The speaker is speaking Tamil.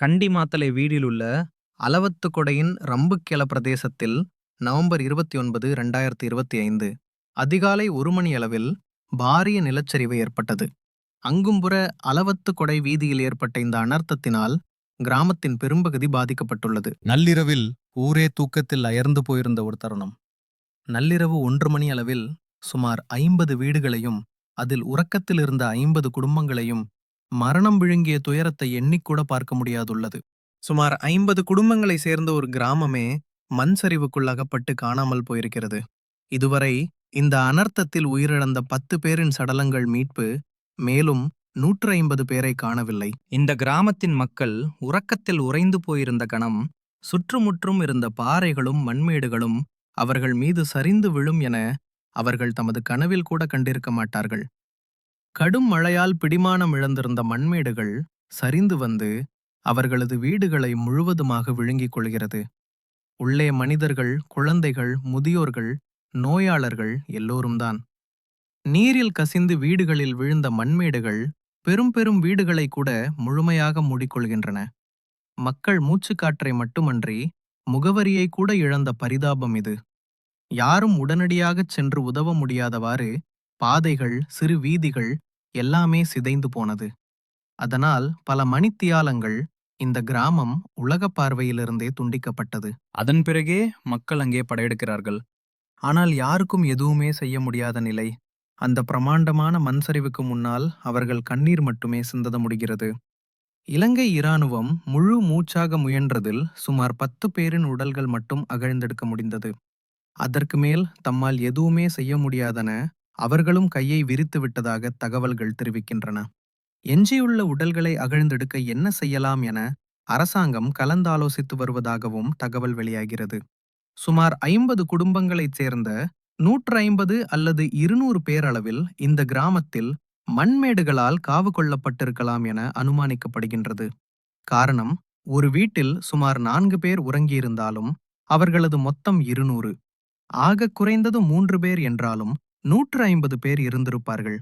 கண்டிமாத்தலை வீடிலுள்ள அளவத்துக்கொடையின் ரம்புக்கெல பிரதேசத்தில் நவம்பர் இருபத்தி ஒன்பது ரெண்டாயிரத்தி இருபத்தி ஐந்து அதிகாலை ஒரு மணி அளவில் பாரிய நிலச்சரிவு ஏற்பட்டது. அங்கும்புற அளவத்துக்கொடை வீதியில் ஏற்பட்ட இந்த அனர்த்தத்தினால் கிராமத்தின் பெரும்பகுதி பாதிக்கப்பட்டுள்ளது. நள்ளிரவில் ஊரே தூக்கத்தில் அயர்ந்து போயிருந்த ஒரு தருணம். நள்ளிரவு ஒன்று மணி அளவில் சுமார் ஐம்பது வீடுகளையும் அதில் உறக்கத்தில் இருந்த ஐம்பது குடும்பங்களையும் மரணம் விழுங்கிய துயரத்தை எண்ணிக்கூட பார்க்க முடியாதுள்ளது. சுமார் ஐம்பது குடும்பங்களை சேர்ந்த ஒரு கிராமமே மண் சரிவுக்குள்ளகப்பட்டு காணாமல் போயிருக்கிறது. இதுவரை இந்த அனர்த்தத்தில் உயிரிழந்த பத்து பேரின் சடலங்கள் மீட்பு மேலும் நூற்று ஐம்பது பேரை காணவில்லை. இந்த கிராமத்தின் மக்கள் உறக்கத்தில் உறைந்து போயிருந்த கணம் சுற்றுமுற்றும் இருந்த பாறைகளும் மண்மேடுகளும் அவர்கள் மீது சரிந்து விழும் என அவர்கள் தமது கனவில் கூட கண்டிருக்க மாட்டார்கள். கடும் மழையால் பிடிமானம் இழந்திருந்த மண்மேடுகள் சரிந்து வந்து அவர்களது வீடுகளை முழுவதுமாக விழுங்கிக் கொள்கிறது. உள்ளே மனிதர்கள் குழந்தைகள் முதியோர்கள் நோயாளர்கள் எல்லோரும்தான். நீரில் கசிந்து வீடுகளில் விழுந்த மண்மேடுகள் பெரும் பெரும் வீடுகளை கூட முழுமையாக மூடிக்கொள்கின்றன. மக்கள் மூச்சுக்காற்றை மட்டுமன்றி முகவரியை கூட இழந்த பரிதாபம் இது. யாரும் உடனடியாகச் சென்று உதவ முடியாதவாறு பாதைகள் சிறு வீதிகள் எல்லாமே சிதைந்து போனது. அதனால் பல மணித்தியாலங்கள் இந்த கிராமம் உலக பார்வையிலிருந்தே துண்டிக்கப்பட்டது. அதன் பிறகே மக்கள் அங்கே படையெடுக்கிறார்கள். ஆனால் யாருக்கும் எதுவுமே செய்ய முடியாத நிலை. அந்த பிரமாண்டமான மண் சரிவுக்கு முன்னால் அவர்கள் கண்ணீர் மட்டுமே சிந்தத முடிகிறது. இலங்கை இராணுவம் முழு மூச்சாக முயன்றதில் சுமார் பத்து பேரின் உடல்கள் மட்டும் அகழ்ந்தெடுக்க முடிந்தது. அதற்கு மேல் தம்மால் எதுவுமே செய்ய முடியாதன அவர்களும் கையை விரித்து விட்டதாக தகவல்கள் தெரிவிக்கின்றன. எஞ்சியுள்ள உடல்களை அகழ்ந்தெடுக்க என்ன செய்யலாம் என அரசாங்கம் கலந்தாலோசித்து வருவதாகவும் தகவல் வெளியாகிறது. சுமார் ஐம்பது குடும்பங்களைச் சேர்ந்த நூற்று ஐம்பது அல்லது இருநூறு பேரளவில் இந்த கிராமத்தில் மண்மேடுகளால் காவு கொள்ளப்பட்டிருக்கலாம் என அனுமானிக்கப்படுகின்றது. காரணம் ஒரு வீட்டில் சுமார் நான்கு பேர் உறங்கியிருந்தாலும் அவர்களது மொத்தம் இருநூறு. ஆக குறைந்தது மூன்று பேர் என்றாலும் நூற்று ஐம்பது பேர் இருந்திருப்பார்கள்.